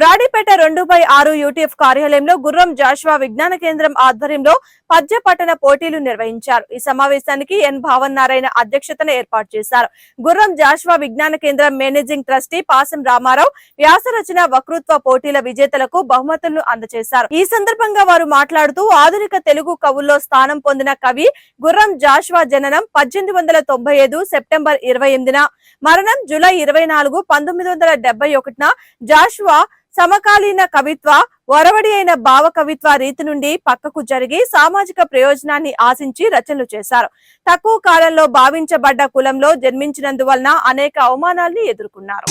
బ్రాడీపేట రెండు బై ఆరు యూటీఎఫ్ కార్యాలయంలో గుర్రం జాషువా విజ్ఞాన కేంద్రం ఆధ్వర్యంలో పద్య పట్టణ పోటీలు నిర్వహించారు. ఈ సమావేశానికి ఎన్ భావన్ నారాయణ అధ్యక్షతన ఏర్పాటు చేశారు. గుర్రం జాషువా విజ్ఞాన కేంద్రం మేనేజింగ్ ట్రస్టీ పాసం రామారావు వ్యాస రచన వక్తృత్వ పోటీల విజేతలకు బహుమతులను అందజేశారు. ఈ సందర్భంగా వారు మాట్లాడుతూ ఆధునిక తెలుగు కవుల్లో స్థానం పొందిన కవి గుర్రం జాషువా జననం పద్దెనిమిది వందల తొంభై ఐదు సెప్టెంబర్ ఇరవై ఎనిమిదిన మరణం జూలై ఇరవై నాలుగు పంతొమ్మిది వందల డెబ్బై ఒకటిన జాషువా సమకాలీన కవిత్వ ఒరవడి అయిన భావ కవిత్వ రీతి నుండి పక్కకు జరిగి సామాజిక ప్రయోజనాన్ని ఆశించి రచనలు చేశారు. తక్కువ కాలంలో భావించబడ్డ కులంలో జన్మించినందువలన అనేక అవమానాల్ని ఎదుర్కొన్నారు.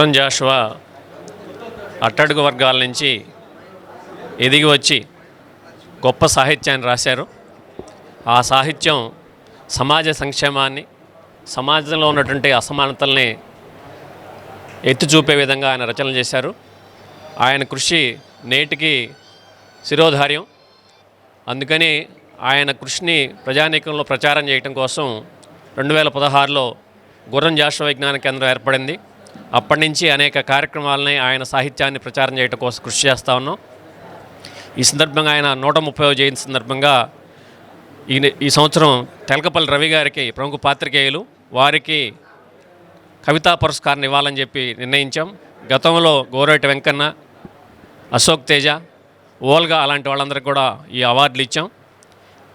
రున్ జాషువా అట్టడుగు వర్గాల నుంచి ఎదిగి వచ్చి గొప్ప సాహిత్యాన్ని రాశారు. ఆ సాహిత్యం సమాజ సంక్షేమాన్ని సమాజంలో ఉన్నటువంటి అసమానతల్ని ఎత్తి చూపే విధంగా ఆయన రచనలు చేశారు. ఆయన కృషి నేటికి శిరోధార్యం. అందుకని ఆయన కృషిని ప్రజానీకంలో ప్రచారం చేయటం కోసం రెండు వేల పదహారులో గుర్రం జాషువా విజ్ఞాన కేంద్రం ఏర్పడింది. అప్పటి నుంచి అనేక కార్యక్రమాలని ఆయన సాహిత్యాన్ని ప్రచారం చేయడం కోసం కృషి చేస్తూ ఉన్నాం. ఈ సందర్భంగా ఆయన నూట ముప్పై జయంతి సందర్భంగా ఈ ఈ సంవత్సరం తెలకపల్లి రవి గారికి ప్రముఖ పాత్రికేయులు వారికి కవితా పురస్కారం ఇవ్వాలని చెప్పి నిర్ణయించాం. గతంలో గోరటి వెంకన్న అశోక్ తేజ ఓల్గా అలాంటి వాళ్ళందరికీ కూడా ఈ అవార్డులు ఇచ్చాం.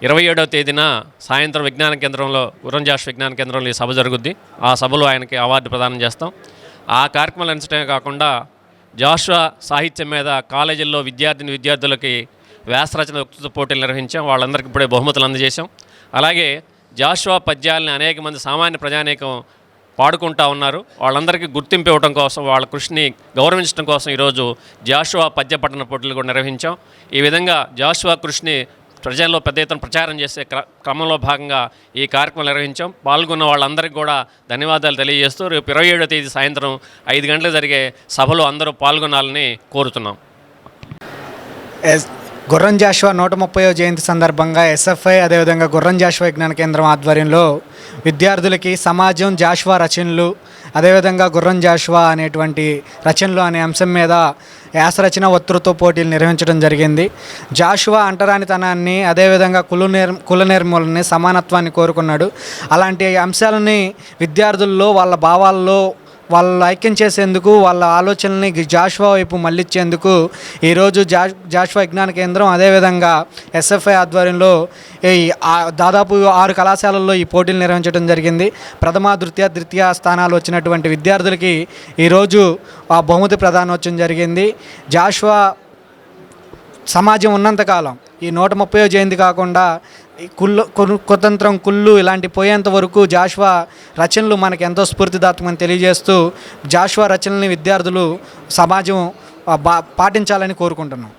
ఇరవై ఏడవ తేదీన సాయంత్రం విజ్ఞాన కేంద్రంలో ఉరంజాష్ విజ్ఞాన కేంద్రంలో ఈ సభ జరుగుద్ది. ఆ సభలో ఆయనకి అవార్డు ప్రదానం చేస్తాం. ఆ కార్యక్రమాలు అంచడమే కాకుండా జాషువా సాహిత్యం మీద కాలేజీల్లో విద్యార్థిని విద్యార్థులకి వ్యాసరచన వ్యక్తిత్వ పోటీలు నిర్వహించాం. వాళ్ళందరికీ ఇప్పుడే బహుమతులు అందజేశాం. అలాగే జాషువా పద్యాలని అనేక మంది సామాన్య ప్రజానేకం పాడుకుంటా ఉన్నారు. వాళ్ళందరికీ గుర్తింపు ఇవ్వడం కోసం వాళ్ళ కృషిని గౌరవించడం కోసం ఈరోజు జాషువా పద్య పట్టణ పోటీలు కూడా నిర్వహించాం. ఈ విధంగా జాషువా కృషిని ప్రజల్లో పెద్ద ఎత్తున ప్రచారం చేసే క్ర- క్రమంలో భాగంగా ఈ కార్యక్రమం నిర్వహించాం. పాల్గొన్న వాళ్ళందరికీ కూడా ధన్యవాదాలు తెలియజేస్తూ రేపు ఇరవై ఏడో తేదీ సాయంత్రం ఐదు గంటలకు జరిగే సభలో అందరూ పాల్గొనాలని కోరుతున్నాం. ఎస్ గుర్రం జాషువా నూట ముప్పైవ జయంతి సందర్భంగా ఎస్ఎఫ్ఐ అదేవిధంగా గుర్రం జాషువా విజ్ఞాన కేంద్రం ఆధ్వర్యంలో విద్యార్థులకి సమాజం జాషువా రచనలు అదేవిధంగా గుర్రం జాషువా అనేటువంటి రచనలు అనే అంశం మీద యాసరచన వక్తృత్వ పోటీలు నిర్వహించడం జరిగింది. జాషువా అంటరానితనాన్ని అదేవిధంగా కుల నిర్ కుల నిర్మూలనని సమానత్వాన్ని కోరుకున్నాడు. అలాంటి అంశాలని విద్యార్థుల్లో వాళ్ళ భావాల్లో వాళ్ళ ఐక్యం చేసేందుకు వాళ్ళ ఆలోచనల్ని జాషువా వైపు మళ్ళించేందుకు ఈరోజు జా జాషువా విజ్ఞాన కేంద్రం అదేవిధంగా ఎస్ఎఫ్ఐ ఆధ్వర్యంలో ఈ దాదాపు ఆరు కళాశాలల్లో ఈ పోటీలు నిర్వహించడం జరిగింది. ప్రథమ ద్వితీయ తృతీయ స్థానాలు వచ్చినటువంటి విద్యార్థులకి ఈరోజు ఆ బహుమతి ప్రదానోత్సవం జరిగింది. జాషువా సమాజం ఉన్నంతకాలం ఈ నూట ముప్పై జయంతి కాకుండా కుళ్ళు కుతంత్రం కుళ్ళు ఇలాంటి పోయేంత వరకు జాషువా రచనలు మనకు ఎంతో స్ఫూర్తిదాత్మని తెలియజేస్తూ జాషువా రచనల్ని విద్యార్థులు సమాజం బా పాటించాలని కోరుకుంటున్నాం.